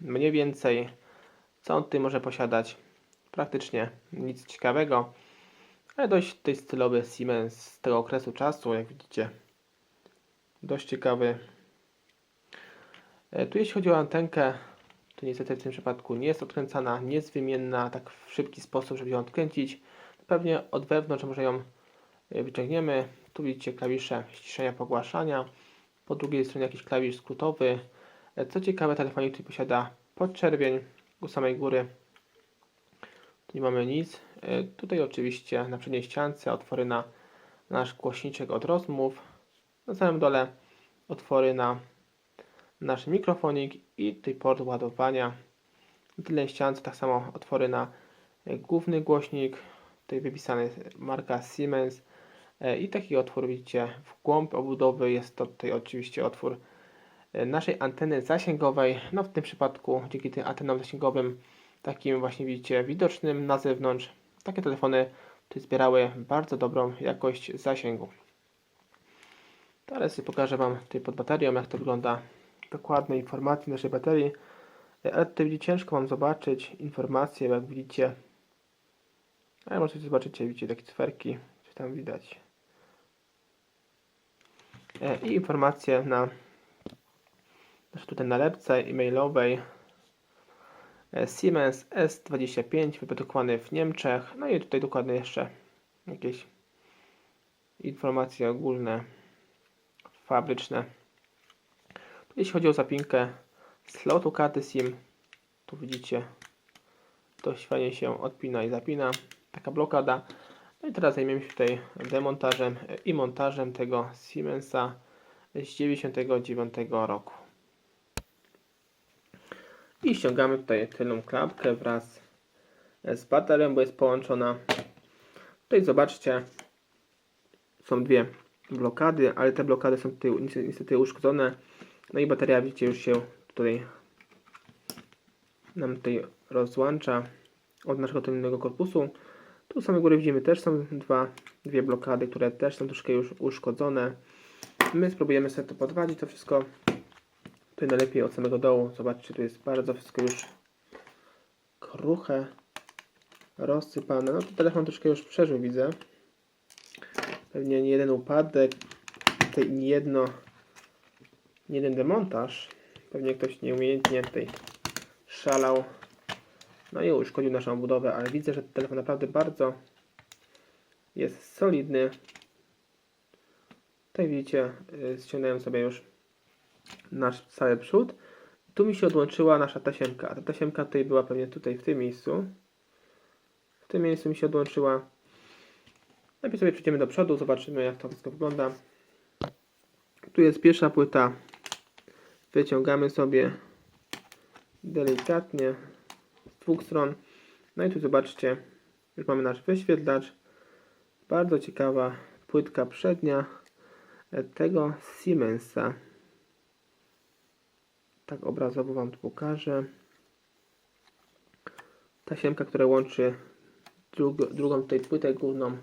mniej więcej. Co on tutaj może posiadać? Praktycznie nic ciekawego, ale dość tutaj stylowy Siemens z tego okresu czasu, jak widzicie. Dość ciekawy. E, Tu jeśli chodzi o antenkę, to niestety w tym przypadku nie jest odkręcana, nie jest wymienna tak w szybki sposób, żeby ją odkręcić. Pewnie od wewnątrz może ją e, wyciągniemy. Tu widzicie klawisze ściszenia, pogłaszania. Po drugiej stronie jakiś klawisz skrótowy. Co ciekawe, telefonik tutaj posiada podczerwień u samej góry. Tu nie mamy nic. E, Tutaj oczywiście na przedniej ściance otwory na nasz głośniczek od rozmów. Na samym dole otwory na nasz mikrofonik i tutaj port ładowania. Na tylnej ściance tak samo otwory na e, główny głośnik. Tutaj wypisany marka Siemens. E, I taki otwór widzicie w głąb obudowy. Jest to tutaj oczywiście otwór naszej anteny zasięgowej. No w tym przypadku dzięki tym antenom zasięgowym takim właśnie widzicie widocznym na zewnątrz. Takie telefony zbierały bardzo dobrą jakość zasięgu. Teraz pokażę Wam tutaj pod baterią jak to wygląda dokładne informacje naszej baterii. E, Ale tutaj widzicie ciężko Wam zobaczyć informacje, jak widzicie ale możecie zobaczyć, widzicie takie cyferki, coś tam widać. E, I informacje na tutaj nalepce e-mailowej E, Siemens S25 wyprodukowany w Niemczech. No i tutaj dokładnie jeszcze jakieś informacje ogólne, fabryczne. Jeśli chodzi o zapinkę slotu karty SIM, tu widzicie dość fajnie się odpina i zapina. Taka blokada. No i teraz zajmiemy się tutaj demontażem i montażem tego Siemensa z 99 roku. I ściągamy tutaj tylną klapkę wraz z baterią, bo jest połączona. Tutaj zobaczcie, są dwie blokady, ale te blokady są tutaj niestety- uszkodzone. No i bateria widzicie już się tutaj nam tutaj rozłącza od naszego tylnego korpusu. Tu samej góry widzimy też są dwa, dwie blokady, które też są troszkę już uszkodzone. My spróbujemy sobie to podwadzić, to wszystko tutaj najlepiej od samego dołu. Zobaczcie, tu jest bardzo wszystko już kruche, rozsypane. No to telefon troszkę już przeżył, widzę. Pewnie nie jeden upadek, tutaj nie jedno, nie jeden demontaż. Pewnie ktoś nieumiejętnie tutaj szalał. No i uszkodził naszą budowę, ale widzę, że telefon naprawdę bardzo jest solidny. Tutaj widzicie, yy, ściągnąłem sobie już nasz cały przód. Tu mi się odłączyła nasza tasiemka. Ta tasiemka tutaj była pewnie tutaj w tym miejscu. W tym miejscu mi się odłączyła. Najpierw sobie przejdziemy do przodu, zobaczymy jak to wszystko wygląda. Tu jest pierwsza płyta. Wyciągamy sobie delikatnie z dwóch stron. No i tu zobaczcie, już mamy nasz wyświetlacz. Bardzo ciekawa płytka przednia tego Siemensa. Tak obrazowo Wam tu pokażę. Tasiemka, która łączy drug, drugą tutaj płytę główną.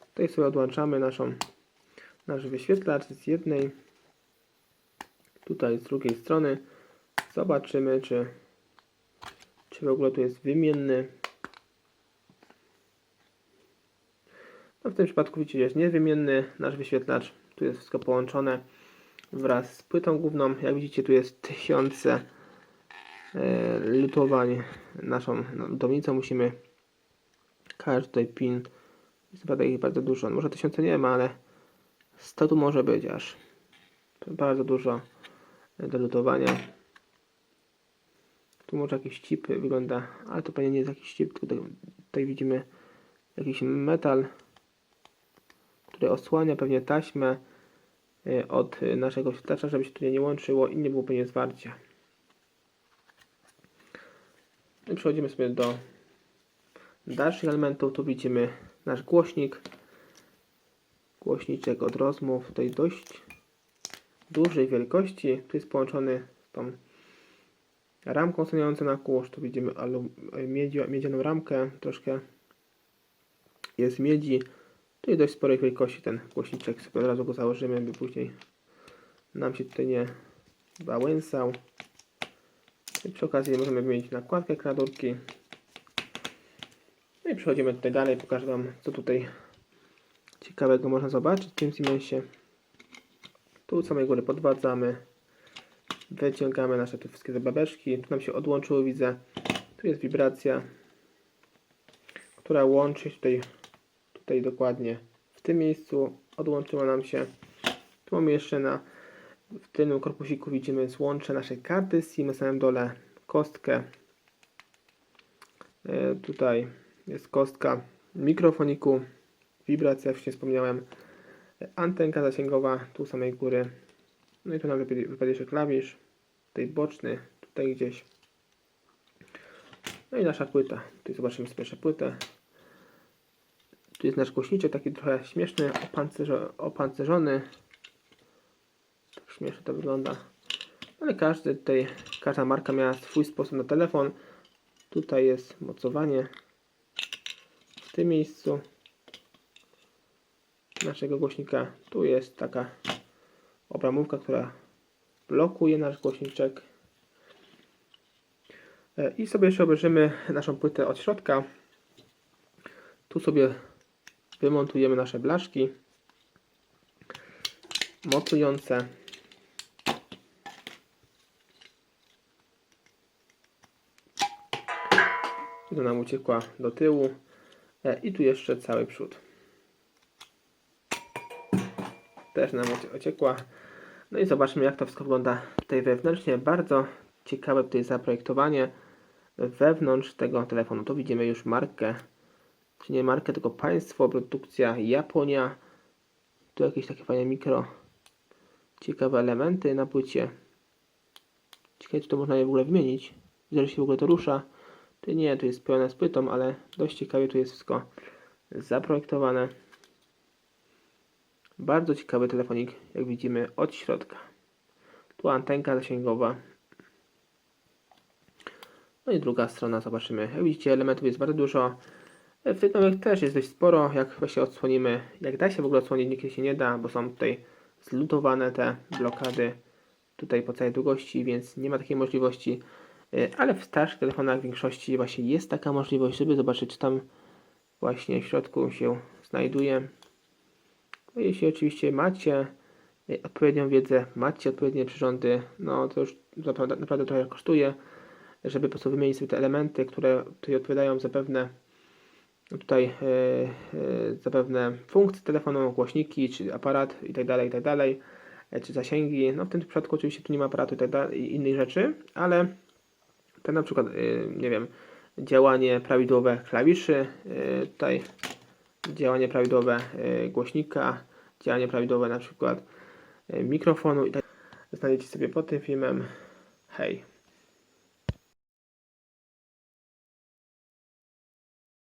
Tutaj sobie odłączamy naszą, nasz wyświetlacz z jednej. Tutaj z drugiej strony. Zobaczymy, czy, czy w ogóle tu jest wymienny. No w tym przypadku widzicie, jest niewymienny nasz wyświetlacz. Tu jest wszystko połączone wraz z płytą główną. Jak widzicie, tu jest tysiące e, lutowań naszą no, lutownicą. Musimy każdy pin. Jest naprawdę ich bardzo dużo. Może tysiące nie ma, ale 100 tu może być aż. Bardzo dużo do lutowania. Tu może jakiś chip wygląda, ale to pewnie nie jest jakiś chip, tutaj, widzimy jakiś metal, który osłania pewnie taśmę od e, naszego wyświetlacza, żeby się tutaj nie łączyło i nie było pewnie zwarcia. I przechodzimy sobie do dalszych elementów. Tu widzimy nasz głośnik. Głośniczek od rozmów, tutaj dość dużej wielkości. Tu jest połączony z tą ramką stojącą na kółż. Tu widzimy miedzianą ramkę, troszkę jest miedzi. Tu jest dość sporej wielkości ten głośniczek. Sobie od razu go założymy, by później nam się tutaj nie Wałęsał. I przy okazji możemy wymienić nakładkę klawiaturki. No i przechodzimy tutaj dalej, pokażę Wam co tutaj ciekawego można zobaczyć w tym Siemensie. Tu samej góry podwadzamy. Wyciągamy nasze te wszystkie zabaweczki. Tu nam się odłączyło, widzę. Tu jest wibracja, która łączy tutaj, tutaj dokładnie w tym miejscu. Odłączyła nam się. Tu mamy jeszcze na w tylnym korpusiku widzimy złącze naszej karty SIM, na samym dole kostkę. E, tutaj jest kostka mikrofoniku, wibracja, jak wcześniej wspomniałem, E, antenka zasięgowa, tu samej góry. No i tu nam wypadnie jeszcze klawisz, tutaj boczny, tutaj gdzieś. No i nasza płyta. Tutaj zobaczymy sobie jeszcze płytę. Tu jest nasz głośniczek, taki trochę śmieszny, opancerzo opancerzony. Tak śmiesznie to wygląda. Ale każdy tutaj, każda marka miała swój sposób na telefon. Tutaj jest mocowanie w tym miejscu naszego głośnika. Tu jest taka obramówka, która blokuje nasz głośniczek. E, I sobie jeszcze obejrzymy naszą płytę od środka. Tu sobie wymontujemy nasze blaszki mocujące. I nam uciekła do tyłu. E, I tu jeszcze cały przód. Też nam ucie- uciekła. No i zobaczmy jak to wszystko wygląda tutaj wewnętrznie. Bardzo ciekawe tutaj zaprojektowanie wewnątrz tego telefonu. Tu widzimy już markę, czy nie markę, tylko państwo, produkcja Japonia. Tu jakieś takie fajne mikro, ciekawe elementy na płycie. Ciekawe, czy to można je w ogóle wymienić. Widzę, że się w ogóle to rusza. Tu nie, tu jest pełne z płytą, ale dość ciekawie tu jest wszystko zaprojektowane. Bardzo ciekawy telefonik, jak widzimy, od środka. Tu antenka zasięgowa. No i druga strona, zobaczymy. Jak widzicie, elementów jest bardzo dużo. Wytnówek też jest dość sporo. Jak właśnie odsłonimy, jak da się w ogóle odsłonić, nigdy się nie da, bo są tutaj zlutowane te blokady tutaj po całej długości, więc nie ma takiej możliwości. Y, Ale w starszych telefonach w większości właśnie jest taka możliwość, żeby zobaczyć, czy tam właśnie w środku się znajduje. No, jeśli oczywiście macie y, odpowiednią wiedzę, macie odpowiednie przyrządy, no to już naprawdę, naprawdę trochę kosztuje, żeby po prostu wymienić sobie te elementy, które tutaj odpowiadają zapewne tutaj e, e, zapewne funkcje telefonu, głośniki, czy aparat i tak dalej, i tak e, czy zasięgi. No w tym przypadku oczywiście tu nie ma aparatu i tak i innych rzeczy, ale ten na przykład, nie wiem, działanie prawidłowe klawiszy, tutaj działanie prawidłowe głośnika, działanie prawidłowe na przykład mikrofonu i tak znajdziecie sobie pod tym filmem. Hej.